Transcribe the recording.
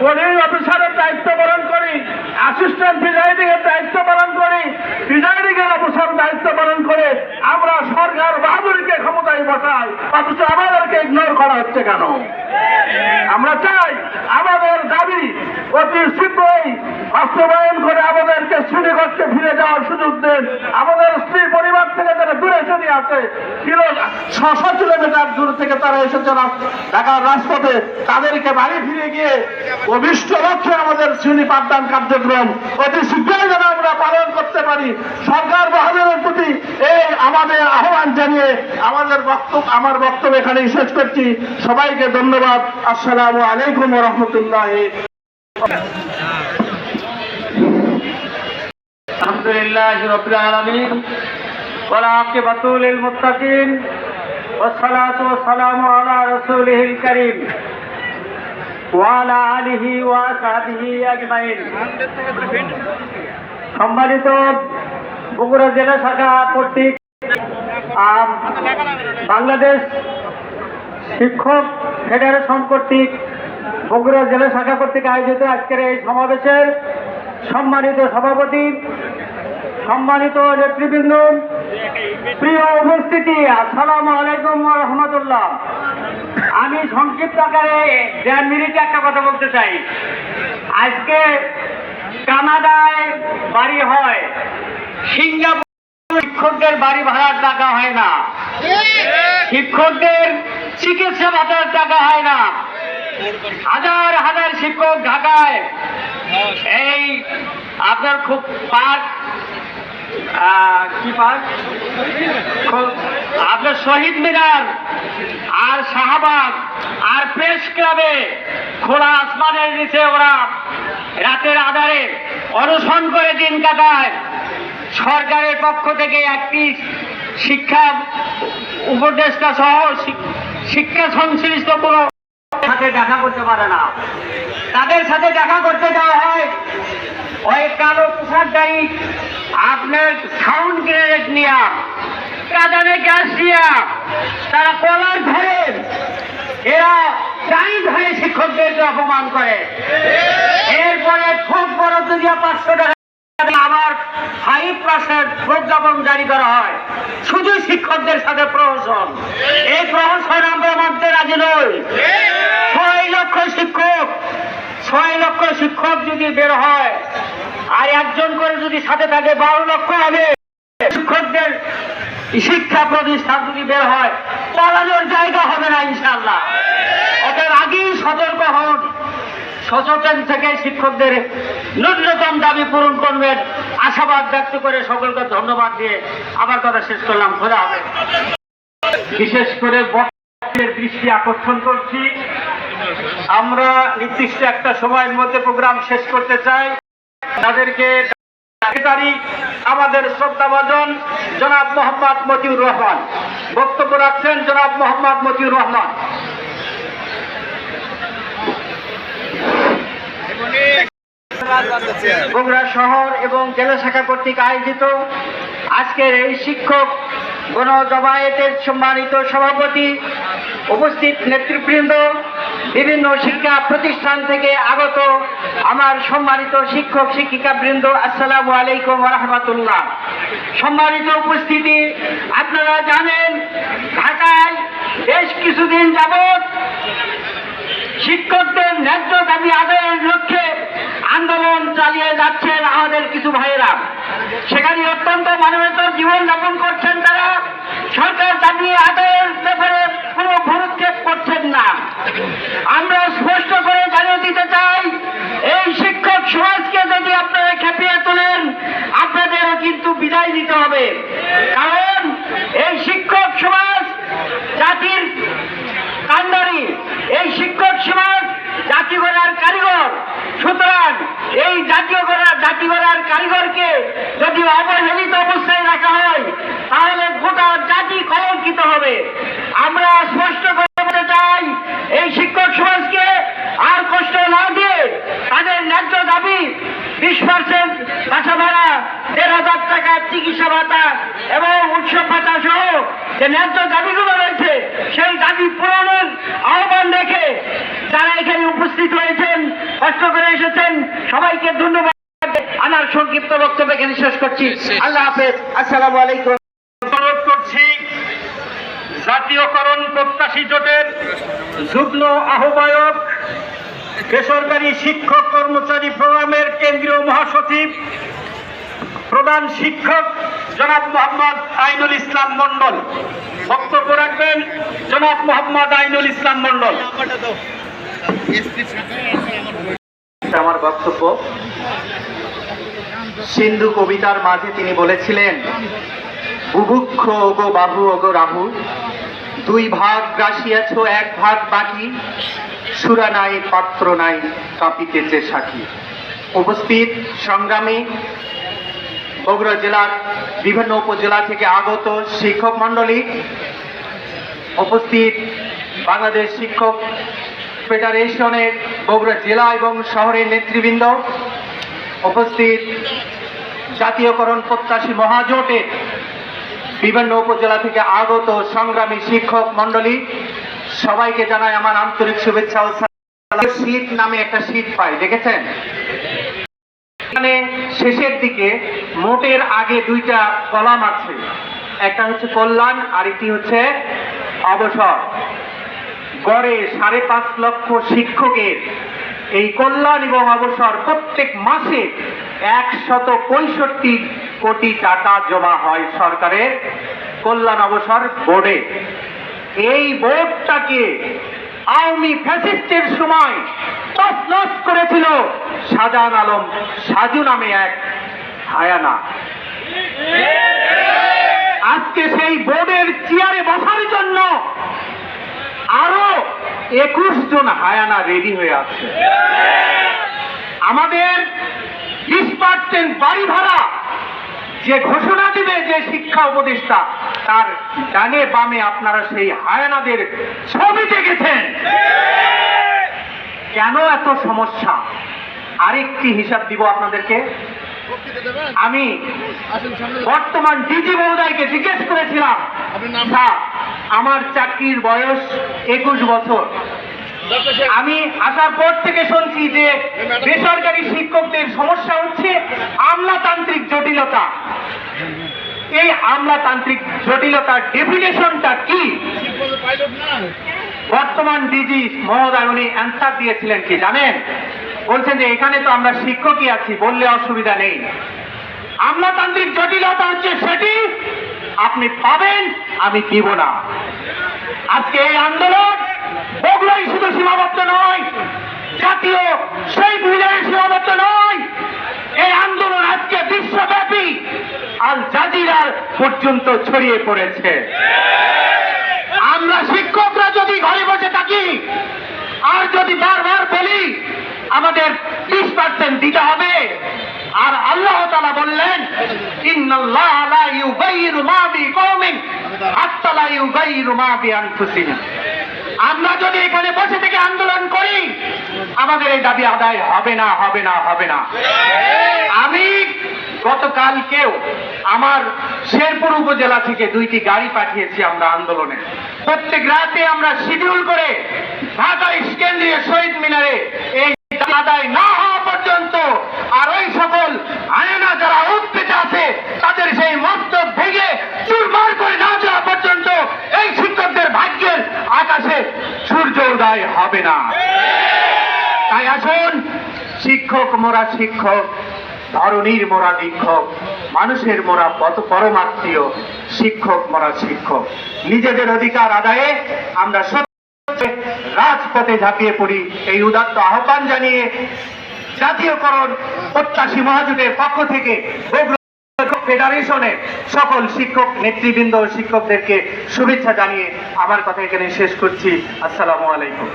Police অফিসারের দায়িত্ব পালন করি অ্যাসিস্ট্যান্ট প্রিজাইডিং এর দায়িত্ব পালন করি প্রিজাইডিং এর অফিসার দায়িত্ব পালন করে আমরা সরকার বাহাদুরকে ক্ষমতায় বসাই, অথচ আমাদেরকে ইগনোর করা হচ্ছে কেন? আমরা চাই আমাদের দাবি অতি শীঘ্রই বাস্তবায়ন করে আমাদেরকে শ্রীনগরকে ফিরে যাওয়ার সুযোগ দেন, আমাদের স্ত্রী পরিবার থেকে স্টেশনই আছে। কিলো ছশো কিলোমিটার দূর থেকে তারা এসেছেন ঢাকার রাজপথে। তাদেরকে বাড়ি ফিরে গিয়ে অভিষ্ট লক্ষ্যে আমাদের শ্রেণি পাঠদান কার্যক্রম অতি শীঘ্রই যেন আমরা পালন করতে পারি। সরকার বাহাদুরের প্রতি এই আমাদের আহ্বান জানিয়ে আমাদের বক্তব্য আমার বক্তব্য এখানেই শেষ করছি। সবাইকে ধন্যবাদ। আসসালামু আলাইকুম রহমতুল্লাহ আলহামদুলিল্লাহ রবিল আলমিন। والعاقبة للمتقين والصلاة والسلام على رسوله الكريم وعلى آله وأصحابه أجمعين সম্মানিত বগুড়া জেলা শাখা কর্তৃক আম, বাংলাদেশ শিক্ষক ফেডারেশন কর্তৃক বগুড়া জেলা শাখা কর্তৃক আয়োজিত আজকের এই সমাবেশের সম্মানিত সভাপতি সম্মানিত নেতৃবৃন্দ প্রিয় উপস্থিতি, আসসালামু আলাইকুম রহমতুল্লাহ। আমি সংক্ষিপ্ত আকারে দেড় মিনিটে একটা কথা বলতে চাই। আজকে কানাডায় বাড়ি হয় সিঙ্গাপুর শিক্ষকদের বাড়ি ভাড়ার টাকা হয় না। শিক্ষকদের চিকিৎসা ভাতার টাকা হয় না। হাজার হাজার শিক্ষক ঢাকায়। এই আপনার খুব পার্ক কি আপনার শহীদ মিনার, আর শাহবাগ, আর প্রেস ক্লাবে খোলা আসমানের নিচে ওরা রাতের আধারে অনুসরণ করে দিন কাটায়। সরকারের পক্ষ থেকে একটি শিক্ষা উপদেষ্টা সহ শিক- শিক্ষা সংশ্লিষ্ট কোনো সাথে দেখা করতে পারে না। তাদের সাথে দেখা করতে যাওয়া হয়। ওই কালো পোশাকদারি আপনার সাউন্ড গ্রেনেড নিয়া কাদানে গ্যাস নিয়া তারা কলার ধরে। এরা টাই ধরে শিক্ষকদেরকে অপমান করে। এরপরে খুব বরাদ্দ দিয়া পাঁচশো আবার ফাইভ পার্সেন্ট প্রজ্ঞাপন জারি করা হয়। শুধু শিক্ষকদের সাথে প্রহসন। এই প্রহসন আমরা মানতে রাজি নই। ছয় লক্ষ শিক্ষক। ছয় লক্ষ শিক্ষক যদি বের হয় আর একজন করে যদি সাথে থাকে বারো লক্ষ হবে। শিক্ষকদের শিক্ষা প্রতিষ্ঠান যদি বের হয়, পালানোর জায়গা হবে না ইনশাল্লাহ ওদের আগেই সতর্ক হন। সচেতন থেকে শিক্ষকদের ন্যূনতম দাবি পূরণ করবেন। আশাবাদ ব্যক্ত করে সকলকে ধন্যবাদ দিয়ে আমার কথা শেষ করলাম। খোদা হবে বিশেষ করে বক্তব্যের দৃষ্টি আকর্ষণ করছি। আমরা নির্দিষ্ট একটা সময়ের মধ্যে প্রোগ্রাম শেষ করতে চাই। তাদেরকে আমাদের শ্রদ্ধাভাজন জনাব মোহাম্মদ মতিউর রহমান। বক্তব্য রাখছেন জনাব মোহাম্মদ মতিউর রহমান। বগুড়া শহর এবং জেলা শাখা কর্তৃক আয়োজিত আজকের এই শিক্ষক গণ জমায়েতের সম্মানিত সভাপতি উপস্থিত নেতৃবৃন্দ বিভিন্ন শিক্ষা প্রতিষ্ঠান থেকে আগত আমার সম্মানিত শিক্ষক শিক্ষিকা বৃন্দ আসসালামু আলাইকুম রহমতুল্লাহ সম্মানিত উপস্থিতি, আপনারা জানেন, ঢাকায় বেশ কিছুদিন যাবত শিক্ষকদের ন্যায্য দাবি আদায়ের লক্ষ্যে আন্দোলন চালিয়ে যাচ্ছেন আমাদের কিছু ভাইয়েরা। সেখানে অত্যন্ত মানবেতর জীবন যাপন করছেন তারা। সরকার দাবি আদায়ের ব্যাপারে কোনো ভরক্ষেপ করছেন না আমরা স্পষ্ট করে জানিয়ে দিতে চাই এই শিক্ষক সমাজকে যদি আপনারা খেপিয়ে তোলেন আপনাদেরও কিন্তু বিদায় দিতে হবে। কারণ এই শিক্ষক সমাজ জাতির কান্ডারি এই শিক্ষক সমাজ জাতি গড়ার কারিগর। সুতরাং এই জাতীয় গড়ার জাতি গড়ার কারিগরকে যদি অবহেলিত অবস্থায় রাখা হয়, তাহলে গোটা জাতি কলঙ্কিত হবে। আমরা স্পষ্ট করতে চাই, এই শিক্ষক সমাজকে আর কষ্ট না দিয়ে তাদের ন্যায্য দাবি বিশ পার্সেন্ট বাসা ভাড়া দেড় হাজার টাকা চিকিৎসা ভাতা এবং উৎসব ভাতা সহ যে ন্যায্য দাবিগুলো রয়েছে সেই দাবি পূরণের আহ্বান রেখে যারা এখানে উপস্থিত হয়েছেন কষ্ট করে এসেছেন সবাইকে ধন্যবাদ আমার সংক্ষিপ্ত বক্তব্য এখানে শেষ করছি। আল্লাহ হাফেজ। আসসালাম আলাইকুম। অনুরোধ করছি জাতীয়করণ প্রত্যাশী জোটের যুগ্ম আহ্বায়ক বেসরকারি শিক্ষক কর্মচারী ফোরামের কেন্দ্রীয় মহাসচিব প্রধান শিক্ষক জনাব মোহাম্মদ আইনুল ইসলাম মন্ডল বক্তব্য রাখবেন জনাব মোহাম্মদ আইনুল ইসলাম মন্ডল আমার বক্তব্য। সিন্ধু কবিতার মাঝে তিনি বলেছিলেন, বুভুক্ষ ওগো বাহু ওগো রাহু, দুই ভাগ গ্রাসিয়াছ, এক ভাগ বাকি, সুরা নাই, পাত্র নাই, কাঁপিতেছে সাক্ষী উপস্থিত সংগ্রামী বগুড়া জেলার বিভিন্ন উপজেলা থেকে আগত শিক্ষক মণ্ডলী উপস্থিত বাংলাদেশ শিক্ষক ফেডারেশনের বগুড়া জেলা এবং শহরের নেতৃবৃন্দ উপস্থিত জাতীয়করণ প্রত্যাশী মহাজোটের বিভিন্ন উপজেলা থেকে আগত সংগ্রামী শিক্ষক মণ্ডলী, সবাইকে জানাই আমার আন্তরিক শুভেচ্ছা ও শীত নামে একটা শীত পাই দেখেছেন? এখানে শেষের দিকে মোটের আগে দুইটা কলাম আছে। একটা হচ্ছে কল্যাণ, আরেকটি হচ্ছে অবসর। গড়ে সাড়ে পাঁচ লক্ষ শিক্ষকের এই কল্যাণ এবং অবসর প্রত্যেক মাসে একশত পঁয়ষট্টি কোটি টাকা জমা হয় সরকারের কল্যাণ অবসর বোর্ডে। এই বোর্ডটাকে আওয়ামী ফ্যাসিস্টের সময় তছনছ করেছিল শাহজাহান আলম, সাজু নামে এক হায়ানা। আজকে সেই বোর্ডের চেয়ারে বসার জন্য আরও একুশ জন হায়ানা রেডি হয়ে আছে। আমাদের বিশ পার্সেন্ট বাড়ি ভাড়া যে ঘোষণা দিবে যে শিক্ষা উপদেষ্টা তার ডানে বামে আপনারা সেই হায়ানাদের ছবি দেখেছেন। কেন এত সমস্যা? আরেকটি হিসাব দিব আপনাদেরকে। আমি বর্তমান ডিজি মহোদয়কে জিজ্ঞেস করেছিলাম আমার চাকরির বয়স একুশ বছর। আমি আসার পর থেকে শুনছি যে বেসরকারি শিক্ষকদের সমস্যা হচ্ছে আমলাতান্ত্রিক জটিলতা। এই আমলাতান্ত্রিক জটিলতার ডেফিনেশনটা কি? বর্তমান ডিজি মহোদয় উনি অ্যান্সার দিয়েছিলেন কি, জানেন? বলছেন যে এখানে তো আমরা শিক্ষকই আছি, বললে অসুবিধা নেই। আমলাতান্ত্রিক জটিলতা হচ্ছে সেটি আপনি পাবেন, আমি দিব না। আজকে এই আন্দোলন বগুড়াই শুধু সীমাবদ্ধ নয়, জাতীয় সেই বিজয়ে সীমাবদ্ধ নয় এই আন্দোলন আজকে বিশ্বব্যাপী আল জাজিরার পর্যন্ত ছড়িয়ে পড়েছে। আমরা শিক্ষকরা যদি ঘরে বসে থাকি, আর যদি বারবার বলি, আমাদের বিশ পার্সেন্ট দিতে হবে। আর আল্লাহ তালা বললেন আমরা যদি এখানে বসে থেকে আন্দোলন করি, আমাদের এই দাবি আদায় হবে না হবে না হবে না। আমি গতকালকেও আমার শেরপুর উপজেলা থেকে দুইটি গাড়ি পাঠিয়েছি আমরা আন্দোলনে। প্রত্যেক রাতে আমরা শিডিউল করে ঢাকা কেন্দ্রীয় শহীদ মিনারে এই আদায় না হওয়া পর্যন্ত আর ওই সকল আয়না যারা উৎপেতে আছে, তাদের সেই মস্তক ভেঙে চুরমার করে না যাওয়া পর্যন্ত এই শিক্ষকদের ভাগ্যের আকাশে সূর্য উদয় হবে না। তাই আসুন, শিক্ষক মোরা শিক্ষক ধরনীর মোরা শিক্ষক, মানুষের মোরা পত পরমাত্মীয় শিক্ষক মোরা শিক্ষক। নিজেদের অধিকার আদায়ে আমরা রাজপথে ঝাঁপিয়ে পড়ি। এই উদাত্ত আহ্বান জানিয়ে জাতীয়করণ প্রত্যাশী মহাজোটের পক্ষ থেকে ফেডারেশনের সকল শিক্ষক, নেতৃবৃন্দ ও শিক্ষকদেরকে শুভেচ্ছা জানিয়ে আমার কথা এখানে শেষ করছি। আসসালামু আলাইকুম।